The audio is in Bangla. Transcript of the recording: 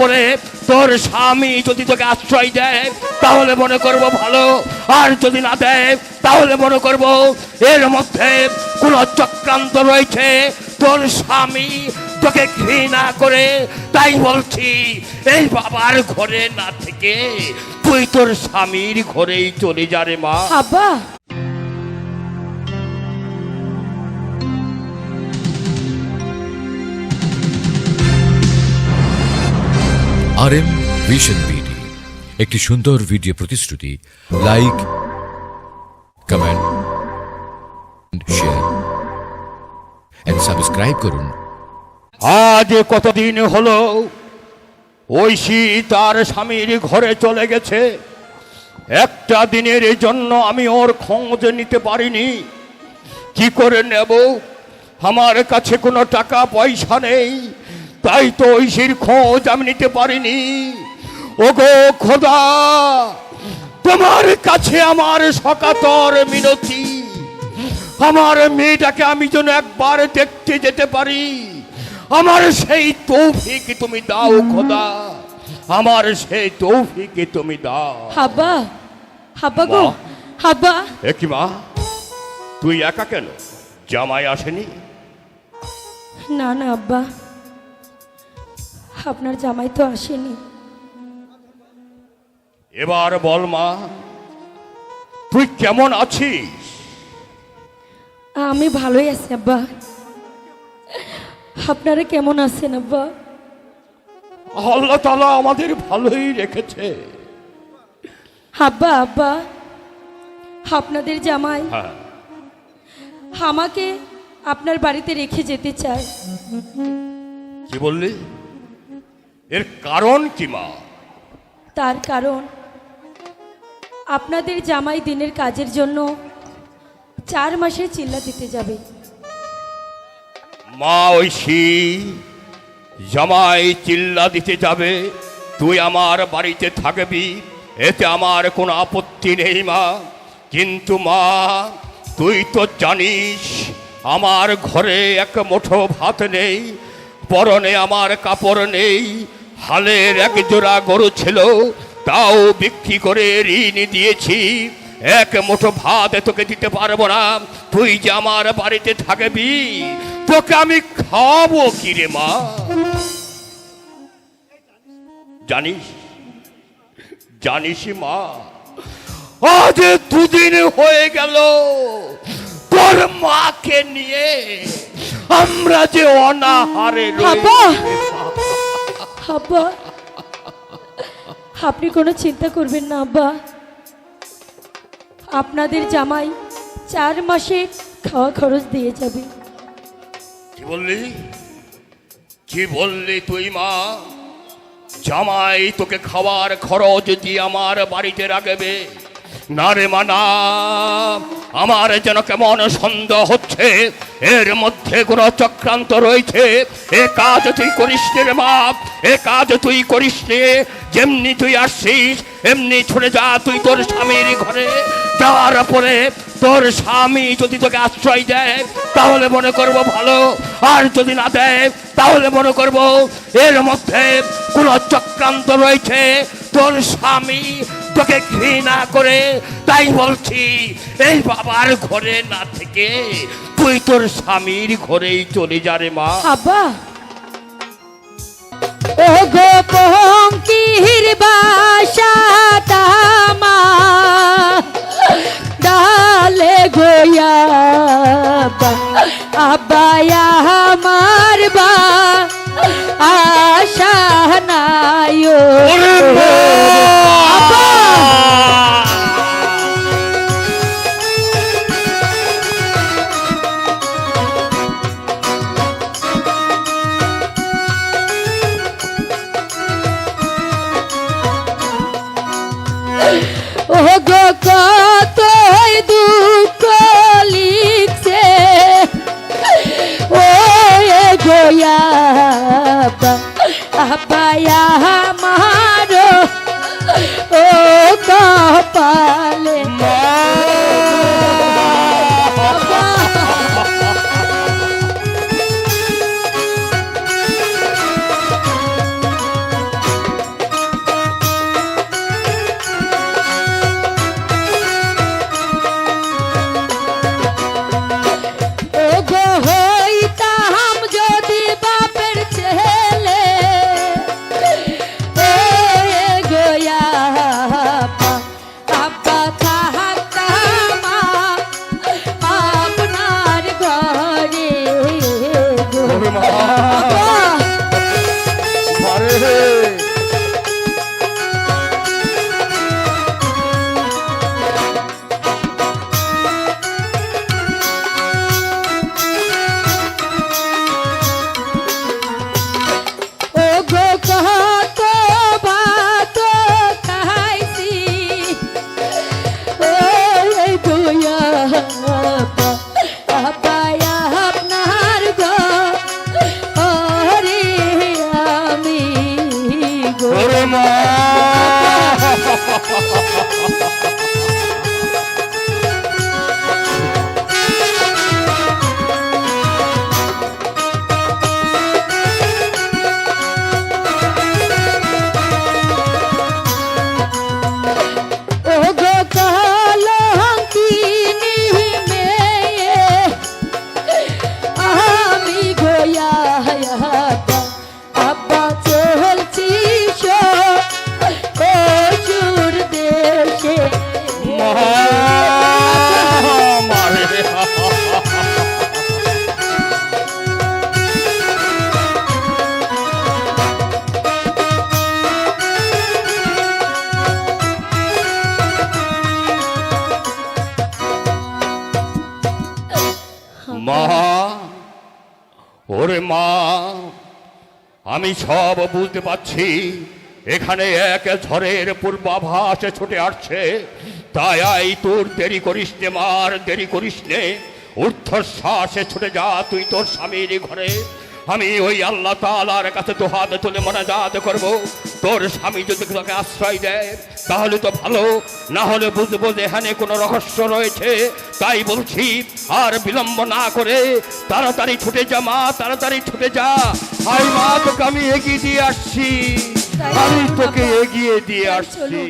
পরে তোর স্বামী যদি তোকে আশ্রয় দেয়, তাহলে মনে করব ভালো। আর যদি না দেয়, তাহলে মনে করব এর মধ্যে কোন চক্রান্ত রয়েছে। তোর স্বামী তোকে ঘৃণা করে, তাই বলছি, এই বাবার ঘরে না থেকে তুই তোর স্বামীর ঘরেই চলে যা রে মা। আর এম ভিশন বিডি একটি সুন্দর ভিডিও প্রতিশ্রুতি like comment share and subscribe করুন। আজ কতদিন হলো ঐশী তার স্বামীর ঘরে চলে গেছে। একটা দিনের জন্য আমি ওর খোঁজ নিতে পারিনি। কি করে নেব? আমার কাছে কোনো টাকা পয়সা নেই। তাই তো ঐশীর খোঁজ আমি নিতে পারিনি। ওগো খোদা তোমার কাছে আমার সকাতর মিনতি। আমার মেয়েটাকে আমি যেন একবার দেখতে যেতে পারি। আমার সেই তৌফিক তুমি দাও খোদা আমার সেই তৌফিক তুমি দাও। আব্বা আব্বা গো মা? আব্বা একই মা? তুই একা কেন? জামাই আসেনি? না না আব্বা। আপনার জামাই তো আসেনি। এবার বল মা তুই কেমন আছিস? আমি ভালোই আছি আব্বা। আপনারা কেমন আছেন আব্বা? আল্লাহ তালা আমাদের ভালোই রেখেছে। আব্বা আব্বা আপনাদের জামাই হ্যাঁ। আমাকে আপনার বাড়িতে রেখে যেতে চায়। কি বললি? এর কারণ কি মা? তার কারণ আপনাদের জামাই দিনের কাজের জন্য চার মাসে চিল্লা দিতে যাবে। মা ঐশী জামাই চিল্লা দিতে যাবে। তুই আমার বাড়িতে থাকবি এতে আমার কোনো আপত্তি নেই মা। কিন্তু মা তুই তো জানিস আমার ঘরে এক মুঠো ভাত নেই পরনে আমার কাপড় নেই হালের এক জোড়া গরু ছিল তাও বিক্রি করে ঋণ দিয়েছি। এক মুঠো ভাত তোকে দিতে পারব না তুই যে আমার বাড়িতে থাকবি তোকে আমি খাব কি রে মা? জানিস জানিস মা আজ দুদিন হয়ে গেল তোর মাকে নিয়ে আমরা যে অনাহারে আব্বা! আব্বা, আপনি কোনো চিন্তা করবেন না, আব্বা। আপনাদের জামাই চার মাসে খাওয়া খরচ দিয়ে যাবে। কি বললি? কি বললি তুই, মা? জামাই তোকে খাবার খরচ দিয়ে আমার বাড়িতে রাখবে। না রে, মা, না। আমার যেন কেমন সন্দেহ হচ্ছে এর মধ্যে কোনো চক্রান্ত রয়েছে। এ কাজ তুই করিস রে বাপ, এ কাজ তুই করিস রে যেমনি তুই আসছিস এমনি ছুটে যা তুই তোর স্বামীর ঘরে। যাওয়ার পরে তোর স্বামী যদি তোকে আশ্রয় দেয়, তাহলে মনে করব ভালো। আর যদি না দেয়, তাহলে মনে করব এর মধ্যে কোন চক্রান্ত রয়েছে। তোর স্বামী তোকে ঘৃণা করে, তাই বলছি, এই বাবার ঘরে না থেকে তুই তোর স্বামীর ঘরেই চলে যা রে মা। আব্বা। ও গো পঙ্কির বাসা মা ডালে গোয়া আব্বায়া আমার বা আশা নাই মা ওরে মা আমি সব বুঝতে পারছি। এখানে এক ঝড়ের পূর্বাভাসে ছুটে আসছে। তাই আই তোর দেরি করিস নে মার, দেরি করিস নে। ঊর্ধ্বশ্বাসে ছুটে যা, তুই তোর স্বামীর ঘরে। আমি ওই আল্লাহ তালার কাছে তো হাত তুলে মনে মনাজাত করব। তোর স্বামী যদি তোকে আশ্রয় দেয়, তাহলে তো ভালো। না হলে বুঝব যে এখানে কোনো রহস্য রয়েছে। তাই বলছি, আর বিলম্ব না করে তাড়াতাড়ি ছুটে যা মা, তাড়াতাড়ি ছুটে যা। হাই মা, তোকে আমি এগিয়ে দিয়ে আসছি। আমি তোকে এগিয়ে দিয়ে আসছি।